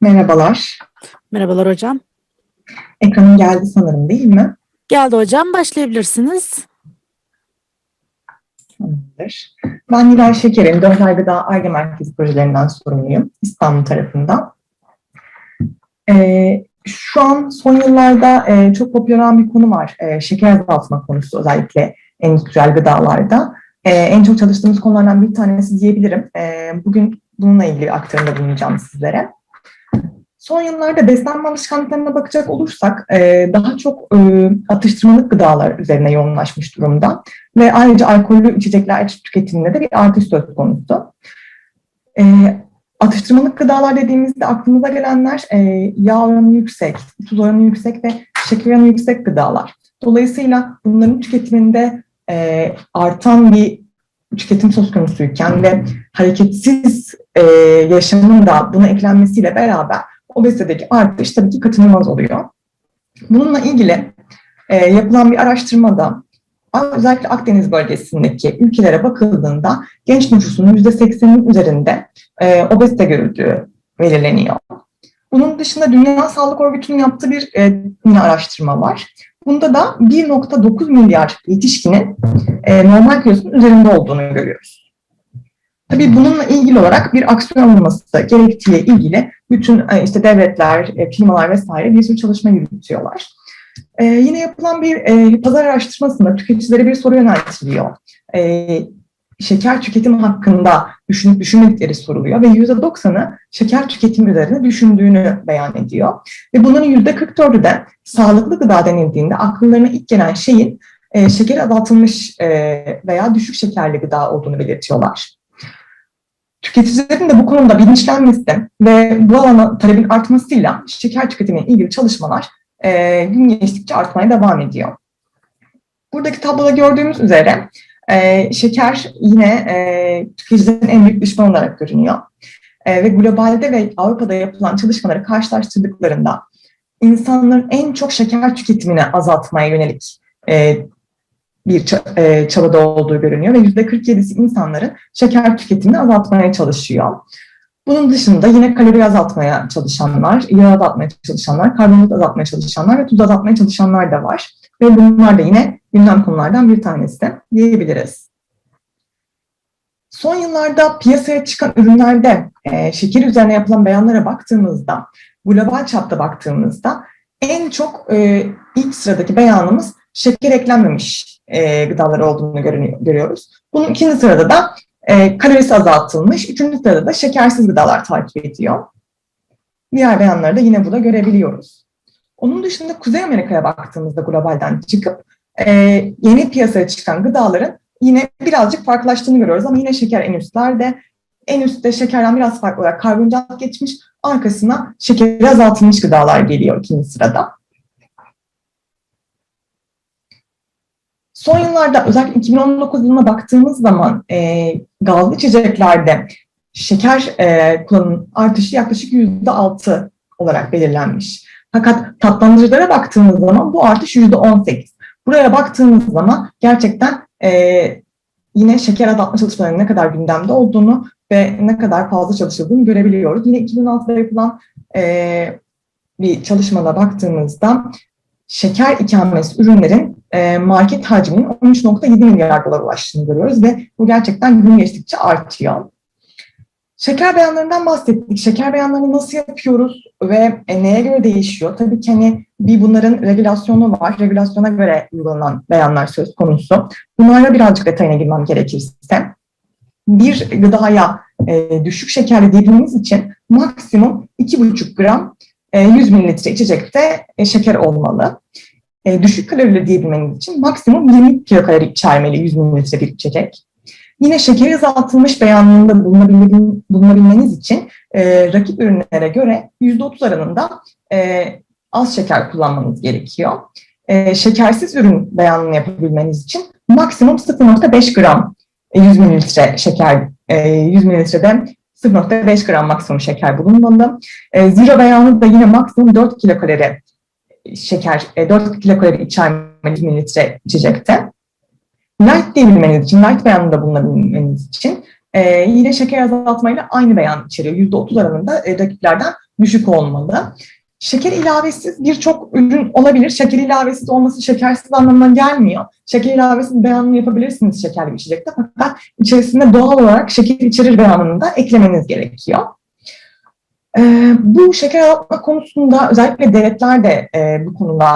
Merhabalar. Merhabalar hocam. Ekranım geldi sanırım değil mi? Geldi hocam başlayabilirsiniz. Tamamdır. Ben Nilay Şeker'in Döner Gıda Aile Merkezi projelerinden sorumluyum İstanbul tarafından. Ee, şu an son yıllarda e, çok popüler olan bir konu var. E, şeker azaltma konusu özellikle endüstriyel gıdalarda. E, en çok çalıştığımız konulardan bir tanesi diyebilirim. E, bugün bununla ilgili aktarımda bulunacağım sizlere. Son yıllarda beslenme alışkanlıklarına bakacak olursak e, daha çok e, atıştırmalık gıdalar üzerine yoğunlaşmış durumda ve ayrıca alkollü içecekler tüketiminde de bir artış söz konusu. E, atıştırmalık gıdalar dediğimizde aklımıza gelenler e, yağ oranı yüksek, tuz oranı yüksek ve şeker oranı yüksek gıdalar. Dolayısıyla bunların tüketiminde e, artan bir tüketim söz konusuyken ve hareketsiz e, yaşamın da buna eklenmesiyle beraber obezitedeki artış tabii ki kaçınılmaz oluyor. Bununla ilgili e, yapılan bir araştırmada özellikle Akdeniz bölgesindeki ülkelere bakıldığında genç nüfusun %80'in üzerinde e, obezite görüldüğü belirleniyor. Bunun dışında Dünya Sağlık Örgütü'nün yaptığı bir e, yine araştırma var. Bunda da 1.9 milyar yetişkinin e, normal kilosunun üzerinde olduğunu görüyoruz. Tabii bununla ilgili olarak bir aksiyon alınması gerektiğiyle ilgili bütün e, işte devletler, e, firmalar vesaire bir sürü çalışma yürütüyorlar. Ee, yine yapılan bir e, pazar araştırmasında tüketicilere bir soru yöneltiliyor. E, şeker tüketimi hakkında düşünüp düşünmedikleri soruluyor ve %90'ı şeker tüketimi üzerine düşündüğünü beyan ediyor. Ve bunların %44'ü de sağlıklı gıda denildiğinde akıllarına ilk gelen şeyin e, şeker azaltılmış e, veya düşük şekerli gıda olduğunu belirtiyorlar. Tüketicilerin de bu konuda bilinçlenmesi ve bu alana talebin artmasıyla şeker tüketimiyle ilgili çalışmalar e, gün geçtikçe artmaya devam ediyor. Buradaki tabloda gördüğümüz üzere e, şeker yine e, tüketicilerin en büyük düşmanı olarak görünüyor. E, ve globalde ve Avrupa'da yapılan çalışmaları karşılaştırdıklarında insanların en çok şeker tüketimini azaltmaya yönelik e, bir çabada olduğu görünüyor ve %47'si insanların şeker tüketimini azaltmaya çalışıyor. Bunun dışında yine kalori azaltmaya çalışanlar, yağ azaltmaya çalışanlar, karbonhidrat azaltmaya çalışanlar ve tuz azaltmaya çalışanlar da var. Ve bunlar da yine gündem konulardan bir tanesi diyebiliriz. Son yıllarda piyasaya çıkan ürünlerde e, şeker üzerine yapılan beyanlara baktığımızda, global çapta baktığımızda en çok e, ilk sıradaki beyanımız şeker eklenmemiş e, gıdalar olduğunu görüyoruz. Bunun ikinci sırada da e, kalorisi azaltılmış. Üçüncü sırada da şekersiz gıdalar takip ediyor. Diğer beyanları da yine burada görebiliyoruz. Onun dışında Kuzey Amerika'ya baktığımızda globalden çıkıp e, yeni piyasaya çıkan gıdaların yine birazcık farklılaştığını görüyoruz ama yine şeker en üstlerde. En üstte şekerden biraz farklı olarak karbonhidrat geçmiş, arkasına şekeri azaltılmış gıdalar geliyor ikinci sırada. Son yıllarda özellikle 2019 yılına baktığımız zaman e, gazlı içeceklerde şeker e, kullanım artışı yaklaşık %6 olarak belirlenmiş. Fakat tatlandırıcılara baktığımız zaman bu artış %18. Buraya baktığımız zaman gerçekten e, yine şeker azaltma çalışmalarının ne kadar gündemde olduğunu ve ne kadar fazla çalışıldığını görebiliyoruz. Yine 2006'da yapılan e, bir çalışmada baktığımızda şeker ikamesi ürünlerin e, market hacminin 13.7 milyar dolar ulaştığını görüyoruz ve bu gerçekten gün geçtikçe artıyor. Şeker beyanlarından bahsettik. Şeker beyanlarını nasıl yapıyoruz ve e, neye göre değişiyor? Tabii ki hani bir bunların regülasyonu var. Regülasyona göre uygulanan beyanlar söz konusu. Bunlara birazcık detayına girmem gerekirse. Bir gıdaya e, düşük şekerli dediğimiz için maksimum 2,5 gram 100 mililitre içecekte şeker olmalı. Düşük kalorili diyebilmeniz için maksimum 20 kilokalori içermeli 100 mililitre bir içecek. Yine şekeri azaltılmış beyanında bulunabilmeniz için e, rakip ürünlere göre %30 oranında e, az şeker kullanmanız gerekiyor. E, şekersiz ürün beyanını yapabilmeniz için maksimum 0.5 gram 100 mililitre şeker, e, 100 mililitrede 0.5 gram maksimum şeker bulunmalı. E, zero beyanı da yine maksimum 4 kilokalori şeker, e, 4 kilokalori içermeli mililitre içecekte. Light diyebilmeniz için, light beyanında bulunabilmeniz için e, yine şeker azaltmayla aynı beyan içeriyor. %30 oranında e, rakiplerden düşük olmalı. Şeker ilavesiz birçok ürün olabilir. Şeker ilavesiz olması şekersiz anlamına gelmiyor. Şeker ilavesiz beyanını yapabilirsiniz şekerli bir içecekte fakat içerisinde doğal olarak şeker içerir beyanını da eklemeniz gerekiyor. Ee, bu şeker azaltma konusunda özellikle devletler de e, bu konuda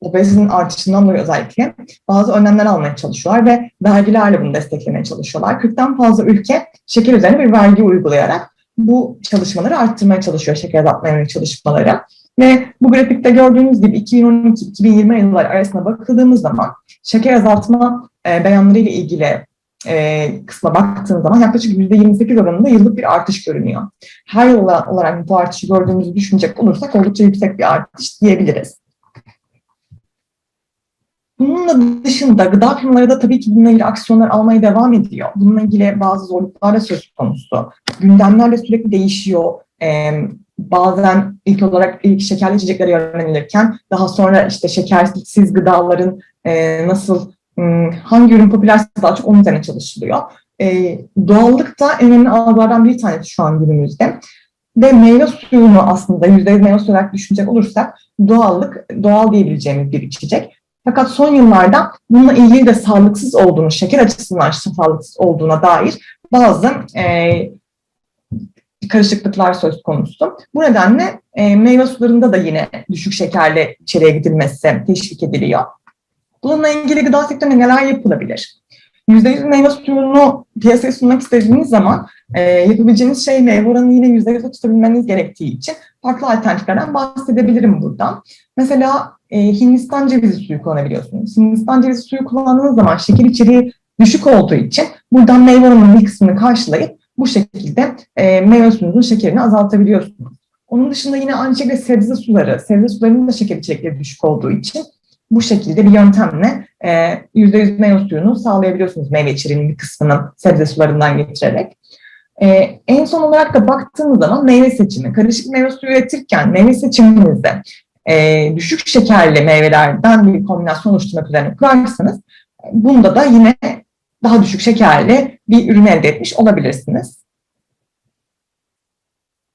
obezitenin artışından dolayı özellikle bazı önlemler almaya çalışıyorlar ve vergilerle bunu desteklemeye çalışıyorlar. 40'tan fazla ülke şeker üzerine bir vergi uygulayarak bu çalışmaları arttırmaya çalışıyor, şeker azaltma yönelik çalışmaları. Ve bu grafikte gördüğünüz gibi 2012-2020 yılları arasında bakıldığımız zaman şeker azaltma e, beyanları ile ilgili e, kısma baktığınız zaman yaklaşık %28 oranında yıllık bir artış görünüyor. Her yıl olarak bu artışı gördüğümüzü düşünecek olursak oldukça yüksek bir artış diyebiliriz. Bunun dışında gıda firmaları da tabii ki bununla ilgili aksiyonlar almaya devam ediyor. Bununla ilgili bazı zorluklar da söz konusu. Gündemler de sürekli değişiyor. Ee, bazen ilk olarak ilk şekerli içeceklere yönlenilirken daha sonra işte şekersiz gıdaların e, nasıl hangi ürün popülerse daha çok onun üzerine çalışılıyor. E, doğallık da en önemli algılardan bir tanesi şu an günümüzde. Ve meyve suyunu aslında yüzde meyve suyu olarak düşünecek olursak doğallık, doğal diyebileceğimiz bir içecek. Fakat son yıllarda bununla ilgili de sağlıksız olduğunu, şeker açısından sağlıksız olduğuna dair bazı e, karışıklıklar söz konusu. Bu nedenle e, meyve sularında da yine düşük şekerli içeriye gidilmesi teşvik ediliyor. Bununla ilgili gıda sektöründe neler yapılabilir? %100 meyve suyunu piyasaya sunmak istediğiniz zaman e, yapabileceğiniz şey meyve oranını yine %100'e tutabilmeniz gerektiği için farklı alternatiflerden bahsedebilirim buradan. Mesela e, Hindistan cevizi suyu kullanabiliyorsunuz. Hindistan cevizi suyu kullandığınız zaman şeker içeriği düşük olduğu için buradan meyve oranının bir kısmını karşılayıp bu şekilde e, meyve suyunuzun şekerini azaltabiliyorsunuz. Onun dışında yine aynı şekilde sebze suları, sebze sularının da şeker içerikleri düşük olduğu için bu şekilde bir yöntemle e, %100 meyve suyunu sağlayabiliyorsunuz meyve içeriğinin bir kısmını sebze sularından getirerek. E, en son olarak da baktığınız zaman meyve seçimi. Karışık meyve suyu üretirken meyve seçiminizde e, düşük şekerli meyvelerden bir kombinasyon oluşturmak üzerine kurarsanız bunda da yine daha düşük şekerli bir ürün elde etmiş olabilirsiniz.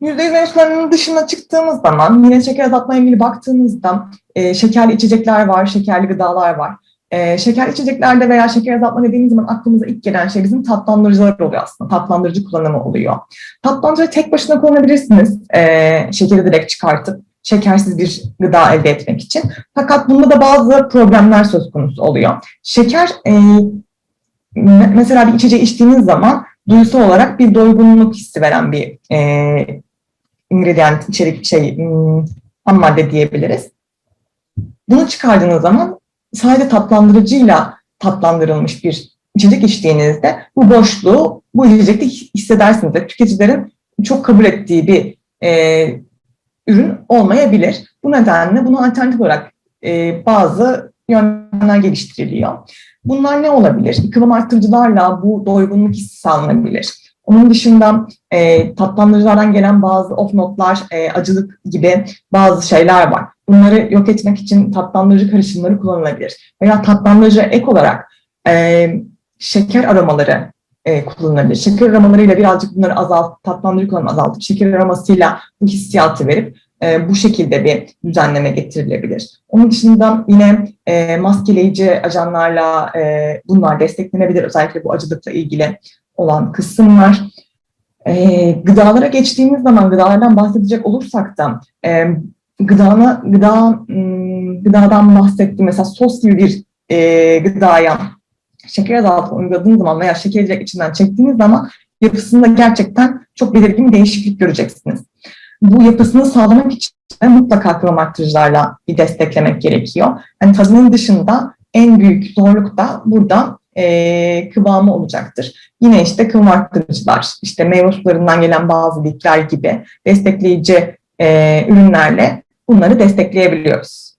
%100 meyve sularının dışına çıktığımız zaman yine şeker azaltma ilgili baktığımızda e, şekerli içecekler var, şekerli gıdalar var. E, şeker içeceklerde veya şeker azaltma dediğimiz zaman aklımıza ilk gelen şey bizim tatlandırıcılar oluyor aslında. Tatlandırıcı kullanımı oluyor. Tatlandırıcı tek başına kullanabilirsiniz e, şekeri direkt çıkartıp şekersiz bir gıda elde etmek için. Fakat bunda da bazı problemler söz konusu oluyor. Şeker e, mesela bir içeceği içtiğiniz zaman duysal olarak bir doygunluk hissi veren bir e, ingredient, içerik, şey, hmm, ham madde diyebiliriz. Bunu çıkardığınız zaman sadece tatlandırıcıyla tatlandırılmış bir içecek içtiğinizde bu boşluğu bu içecekte hissedersiniz. Tüketicilerin çok kabul ettiği bir e, ürün olmayabilir. Bu nedenle bunu alternatif olarak e, bazı yöntemler geliştiriliyor. Bunlar ne olabilir? Kıvam arttırıcılarla bu doygunluk hissi sağlanabilir. Onun dışında e, tatlandırıcılardan gelen bazı off notlar, e, acılık gibi bazı şeyler var. Bunları yok etmek için tatlandırıcı karışımları kullanılabilir. Veya tatlandırıcı ek olarak e, şeker aromaları e, kullanılabilir. Şeker aromalarıyla birazcık bunları azalt, tatlandırıcı kullanımı azaltıp şeker aromasıyla bu hissiyatı verip e, bu şekilde bir düzenleme getirilebilir. Onun dışında yine e, maskeleyici ajanlarla e, bunlar desteklenebilir. Özellikle bu acılıkla ilgili olan kısımlar. E, gıdalara geçtiğimiz zaman gıdalardan bahsedecek olursak da e, gıdana, gıda, gıdadan bahsettiğim mesela sos gibi bir e, gıdaya şeker azaltımı uyguladığınız zaman veya şeker içinden çektiğiniz zaman yapısında gerçekten çok belirgin bir değişiklik göreceksiniz. Bu yapısını sağlamak için mutlaka kıvam arttırıcılarla bir desteklemek gerekiyor. Yani tadının dışında en büyük zorluk da burada e, kıvamı olacaktır. Yine işte kıvam arttırıcılar, işte meyve sularından gelen bazı likler gibi destekleyici e, ürünlerle bunları destekleyebiliyoruz.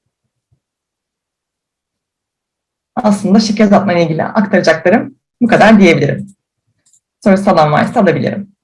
Aslında şeker azaltma ile ilgili aktaracaklarım bu kadar diyebilirim. Sorusu olan varsa alabilirim.